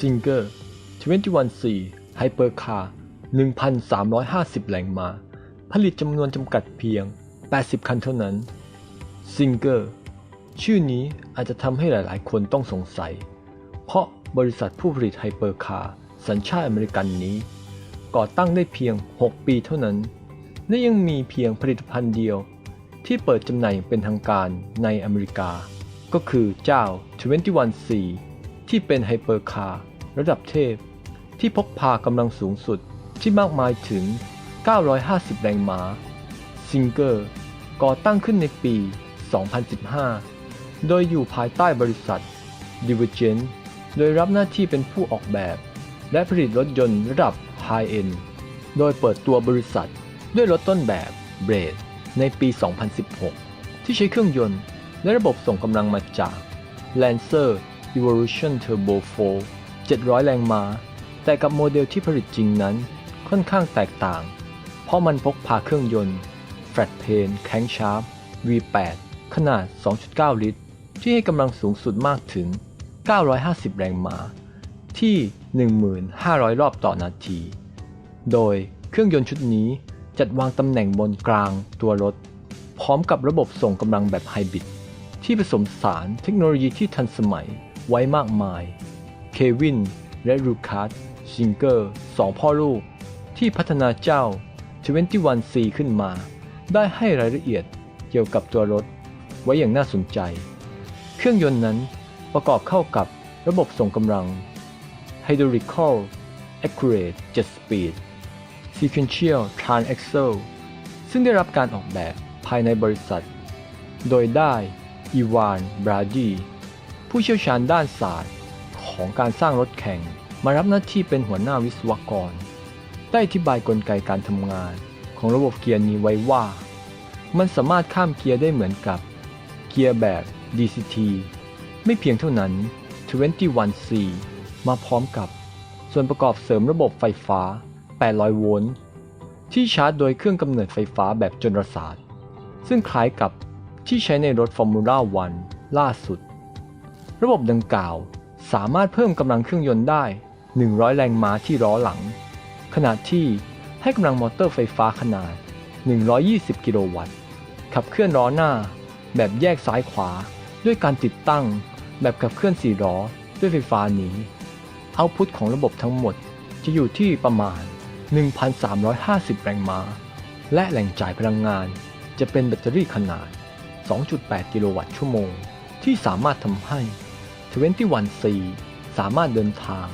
ซิงเกอร์ 21C Hypercar 1,350แรงม้าผลิตจำนวนจำกัดเพียง 80 คันเท่านั้นซิงเกอร์ชื่อนี้อาจจะทำให้หลายๆ คนต้องสงสัย เพราะบริษัทผู้ผลิตไฮเปอร์คาร์สัญชาติอเมริกันนี้ ก่อตั้งได้เพียง 6 ปีเท่านั้น และยังมีเพียงผลิตภัณฑ์เดียว ที่เปิดจำหน่ายเป็นทางการในอเมริกา ก็คือเจ้า 21C ที่เป็นไฮเปอร์คาร์ ระดับเทพ ที่พกพากำลังสูงสุดที่มากมายถึง 950 แรงม้า ซิงเกอร์ก่อตั้งขึ้นในปี 2015 โดยอยู่ภายใต้บริษัท Divergent โดยรับหน้าที่เป็นผู้ออกแบบ และผลิตรถยนต์ระดับ High End โดยเปิดตัวบริษัทด้วยรถต้นแบบ b r a d ในปี 2016 ที่ใช้เครื่องยนต์และระบบส่งกำลังมาจาก Lancer Evolution Turbo 4 700 แรงม้าแต่กับโมเดลที่ผลิตจริงนั้นค่อนข้างแตกต่าง เพราะมันพกพาเครื่องยนต์ Flat Plane Crankshaft V8 ขนาด 2.9 ลิตร ที่ให้กำลังสูงสุดมากถึง 950 แรงม้า ที่ 1,500 รอบต่อนาที โดยเครื่องยนต์ชุดนี้จัดวางตำแหน่งบนกลางตัวรถ พร้อมกับระบบส่งกำลังแบบไฮบริดที่ผสมสารเทคโนโลยีที่ทันสมัยไว้มากมาย วิน และลูคัสซิงเกอร์สองพ่อลูก ที่พัฒนาเจ้า 21C ขึ้นมา ได้ให้รายละเอียดเกี่ยวกับตัวรถ ไว้อย่างน่าสนใจ เครื่องยนต์นั้นประกอบเข้ากับระบบส่งกำลัง Hydraulical Accurate Jet Speed Sequential Transaxle ซึ่งได้รับการออกแบบภายในบริษัท โดยได้อีวาน บราดี ผู้เชี่ยวชาญด้านศาสตร์ ของการสร้างรถแข่ง มารับหน้าที่เป็นหัวหน้าวิศวกร ได้อธิบายกลไกการทำงาน ของระบบเกียร์นี้ไว้ว่า มันสามารถข้ามเกียร์ได้เหมือนกับ เกียร์แบบ DCT ไม่เพียงเท่านั้น 21C มาพร้อมกับ ส่วนประกอบเสริมระบบไฟฟ้า 800 โวลต์ ที่ชาร์จโดยเครื่องกำเนิดไฟฟ้าแบบจนรสาดซึ่งคล้ายกับที่ใช้ในรถฟอร์มูล่าวันล่าสุด ระบบดังกล่าว สามารถเพิ่มกำลังเครื่องยนต์ได้ 100 แรงม้าที่ล้อหลัง ขณะที่ให้กำลังมอเตอร์ไฟฟ้าขนาด 120 กิโลวัตต์ ขับเคลื่อนล้อหน้า แบบแยกซ้ายขวา ด้วยการติดตั้ง แบบขับเคลื่อน4ล้อ ด้วยไฟฟ้านี้ เอาพุทของระบบทั้งหมดจะอยู่ที่ประมาณ 1,350 แรงม้า และแหล่งจ่ายพลังงาน จะเป็นแบตเตอรี่ขนาด 2.8 กิโลวัตต์ชั่วโมง ที่สามารถทำให้ 21C สามารถเดินทาง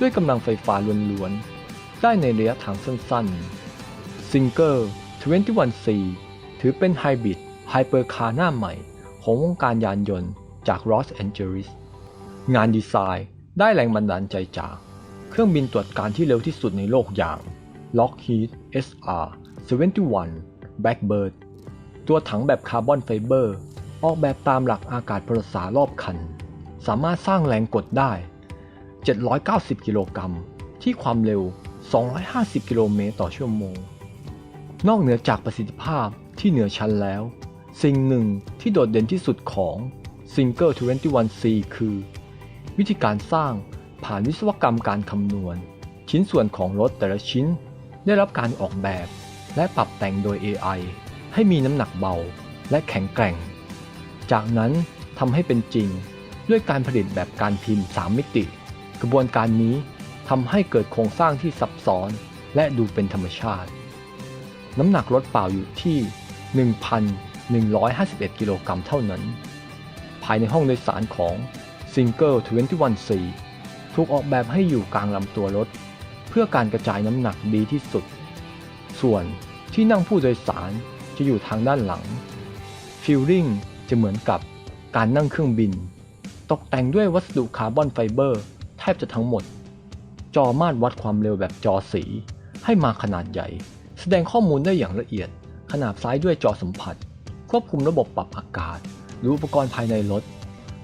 ด้วยกำลังไฟฟ้าล้วนๆ ได้ในระยะทางสั้นๆ Singer 21C ถือเป็นไฮบริดไฮเปอร์คาร์หน้าใหม่ ของวงการยานยนต์จากลอสแอนเจลิสงานดีไซน์ได้แรงบันดาลใจจาก เครื่องบินตรวจการที่เร็วที่สุดในโลกอย่าง Lockheed SR 71 Blackbird ตัวถังแบบคาร์บอนไฟเบอร์ ออกแบบตามหลักอากาศพรสารอบคัน สามารถสร้างแรงกดได้ 790 กิโลกรัม ที่ความเร็ว 250 กิโลเมตรต่อชั่วโมง นอกเหนือจากประสิทธิภาพที่เหนือชั้นแล้ว สิ่งหนึ่งที่โดดเด่นที่สุดของ Single 21C คือ วิธีการสร้างผ่านวิศวกรรมการคำนวณ ชิ้นส่วนของรถแต่ละชิ้น ได้รับการออกแบบ และปรับแต่งโดย AI ให้มีน้ำหนักเบาและแข็งแกร่ง จากนั้นทำให้เป็นจริง ด้วยการผลิตแบบการพิมพ์ 3 มิติ กระบวนการนี้ทำให้เกิดโครงสร้างที่ซับซ้อนและดูเป็นธรรมชาติ น้ำหนักรถเปล่าอยู่ที่151 กิโลกรัมเท่านั้น ภายในห้องโดยสารของ Single 21C ถูกออกแบบให้อยู่กลางลำตัวรถ เพื่อการกระจายน้ำหนักดีที่สุด ส่วนที่นั่งผู้โดยสารจะอยู่ทางด้านหลังฟิลลิ่งจะเหมือนกับการนั่งเครื่องบิน ตกแต่งด้วยวัสดุคาร์บอนไฟเบอร์แทบจะทั้งหมด จอมาตรวัดความเร็วแบบจอสี ให้มาขนาดใหญ่ แสดงข้อมูลได้อย่างละเอียด ขนาบซ้ายด้วยจอสัมผัส ควบคุมระบบปรับอากาศ หรืออุปกรณ์ภายในรถ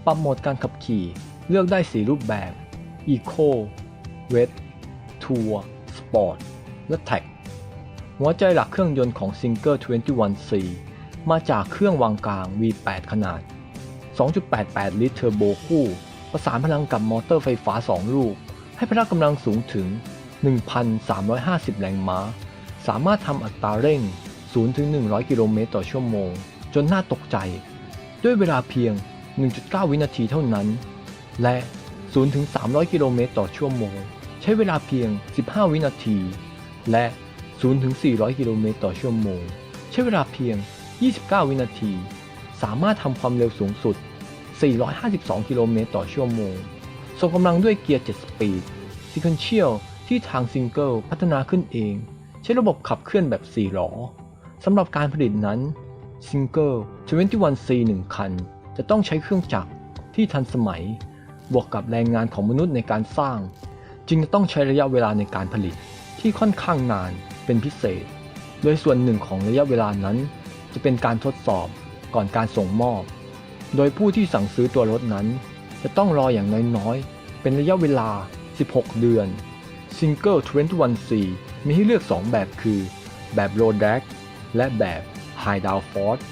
ปรับโหมดการขับขี่ เลือกได้4รูปแบบ Eco Red Tour Sport และ Tech หัวใจหลักเครื่องยนต์ของ Singer 21C มาจากเครื่องวางกลาง V8 ขนาด 2.88 ลิตรเทอร์โบคู่ ประสานพลังกับมอเตอร์ไฟฟ้า 2 ลูก ให้พละกำลังสูงถึง 1,350 แรงม้า สามารถทำอัตราเร่ง 0-100 กิโลเมตรต่อชั่วโมง จนน่าตกใจ ด้วยเวลาเพียง 1.9 วินาทีเท่านั้น และ 0-300 กิโลเมตรต่อชั่วโมง ใช้เวลาเพียง 15 วินาที และ 0-400 กิโลเมตรต่อชั่วโมง ใช้เวลาเพียง 29 วินาที สามารถทำความเร็วสูงสุด 452 กิโลเมตรต่อชั่วโมงส่งกำลังด้วยเกียร์ 7 สปีด Sequential ที่ทางซิงเกิลพัฒนาขึ้นเอง ใช้ระบบขับเคลื่อนแบบ 4 ล้อสำหรับการผลิตนั้น Single 21C 1 คัน จะต้องใช้เครื่องจักรที่ทันสมัย บวกกับแรงงานของมนุษย์ในการสร้าง จึงจะต้องใช้ระยะเวลาในการผลิตที่ค่อนข้างนานเป็นพิเศษ โดยส่วนหนึ่งของระยะเวลานั้น จะเป็นการทดสอบ ก่อนการส่งมอบ โดยผู้ที่สั่งซื้อตัวรถนั้น จะต้องรออย่างน้อยๆ เป็นระยะเวลา 16 เดือน Single 21C มีให้เลือก 2 แบบคือ แบบ Low Drag และแบบ High Downforce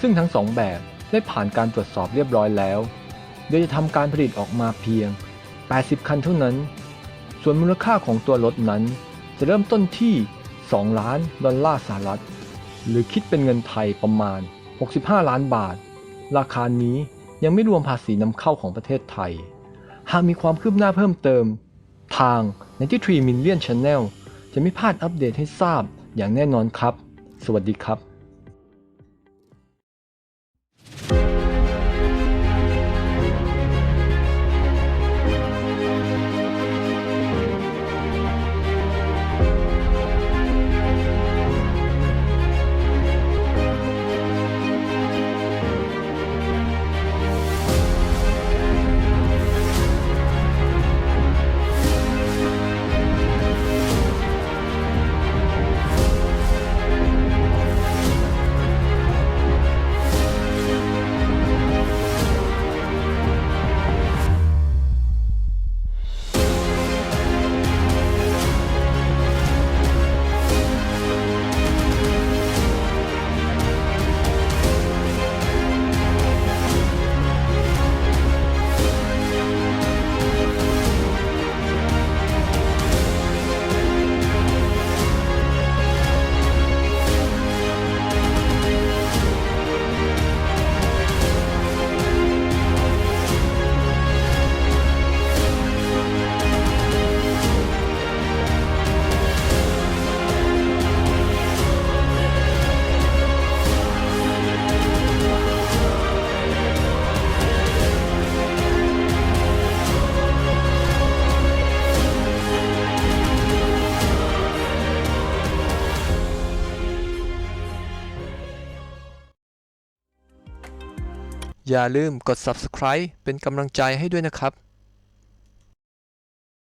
ซึ่งทั้ง 2 แบบได้ผ่านการตรวจสอบเรียบร้อยแล้ว โดยจะทำการผลิตออกมาเพียง 80 คันเท่านั้น ส่วนมูลค่าของตัวรถนั้น จะเริ่มต้นที่ 2 ล้านดอลลาร์สหรัฐ หรือคิดเป็นเงินไทยประมาณ 65 ล้านบาท ราคานี้ยังไม่รวมภาษีนำเข้าของประเทศไทย หากมีความคืบหน้าเพิ่มเติม ทาง93 Million Channel จะไม่พลาดอัปเดตให้ทราบอย่างแน่นอนครับ สวัสดีครับ อย่าลืมกด subscribe เป็นกำลังใจให้ด้วยนะครับ